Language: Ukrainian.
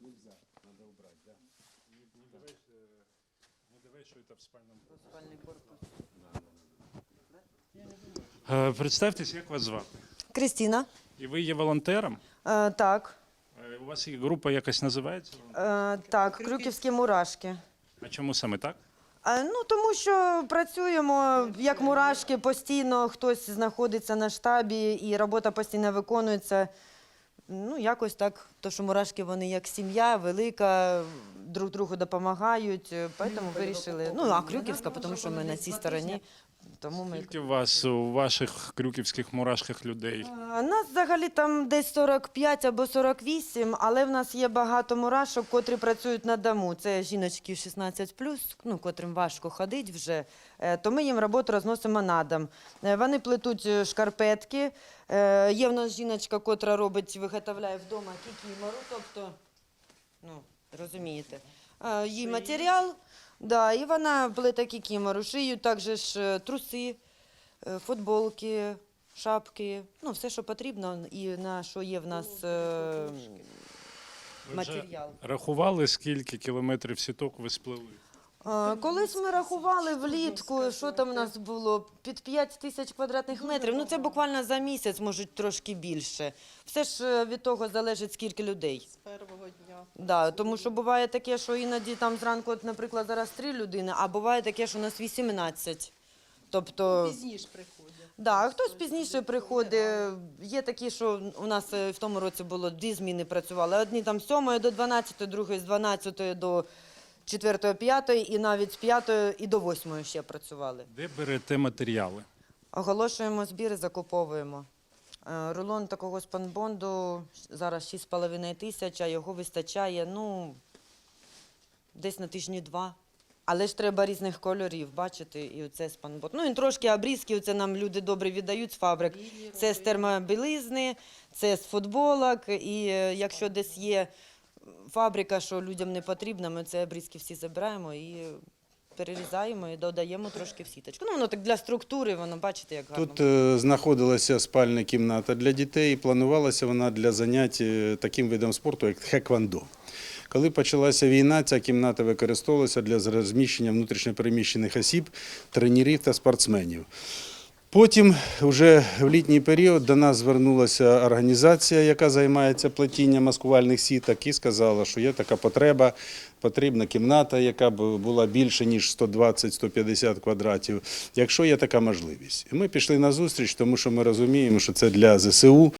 Нельзя, надо убрать, да? Не давай, що це в спальному. Спальний корпус. Е, Представтесь, як вас звати? Крістіна. І ви є волонтером? Е, так. Е, У вас є група якась називається? Е, так, крюківські мурашки. А чому саме так? Е, ну, тому що працюємо як мурашки, постійно хтось знаходиться на штабі і робота постійно виконується. Ну, якось так, то що мурашки вони як сім'я, велика, друг другу допомагають, е, тому вирішили. Ну, а Крюківська, тому що ми на цій стороні. Тому ми Скільки у вас у ваших крюківських мурашках людей? А, Нас взагалі там десь 45 або 48, але в нас є багато мурашок, котрі працюють на дому. Це жіночки 16+, ну, котрим важко ходити вже, Е, то ми їм роботу розносимо на дом. Е, Вони плетуть е, шкарпетки. Е, Є в нас жіночка, котра робить, виготовляє вдома кікімору, тобто, ну, розумієте, Е, їй матеріал, да, і вона плете кікімору, шиють також ж е, труси, е, футболки, шапки, ну все, що потрібно, і на що є в нас е, Ви вже матеріал. Рахували, скільки кілометрів сіток ви сплели? Колись ми рахували влітку, що там у нас було, під 5 тисяч квадратних метрів. Ну це буквально за місяць, може трошки більше. Все ж е, від того залежить, скільки людей. з першого дня. Да, тому що буває таке, що іноді там зранку, от, наприклад, зараз три людини, а буває таке, що у нас 18. Тобто, Пізніше приходять. да, хтось пізніше приходить. Є такі, що у нас е, в тому році було дві зміни працювали. Одні там з 7 до 12, другі з 12 до 4 5 і навіть з 5 і до 8 ще працювали. Де берете матеріали? Оголошуємо збір, закуповуємо. Е, Рулон такого спанбонду зараз 6,5 тисяч, а його вистачає ну, десь на тижні два. Але ж треба різних кольорів, бачите, і оце спанбонд. Ну, і трошки обрізки, це нам люди добре віддають з фабрик. Це з термобілизни, це з футболок. І е, якщо десь є фабрика, що людям не потрібна, ми це обрізки всі забираємо і перерізаємо і додаємо трошки в сіточку. Ну, воно так для структури, воно бачите, як гарно. Тут е, знаходилася спальна кімната для дітей, і планувалася вона для занять е, таким видом спорту, як хеквондо. Коли почалася війна, ця кімната використовувалася для розміщення внутрішньопереміщених осіб, тренерів та спортсменів. Потім, вже в літній період, до нас звернулася організація, яка займається плетінням маскувальних сіток, і сказала, що є така потреба, потрібна кімната, яка б була більше, ніж 120-150 квадратів, якщо є така можливість. І ми пішли на зустріч, тому що ми розуміємо, що це для ЗСУ,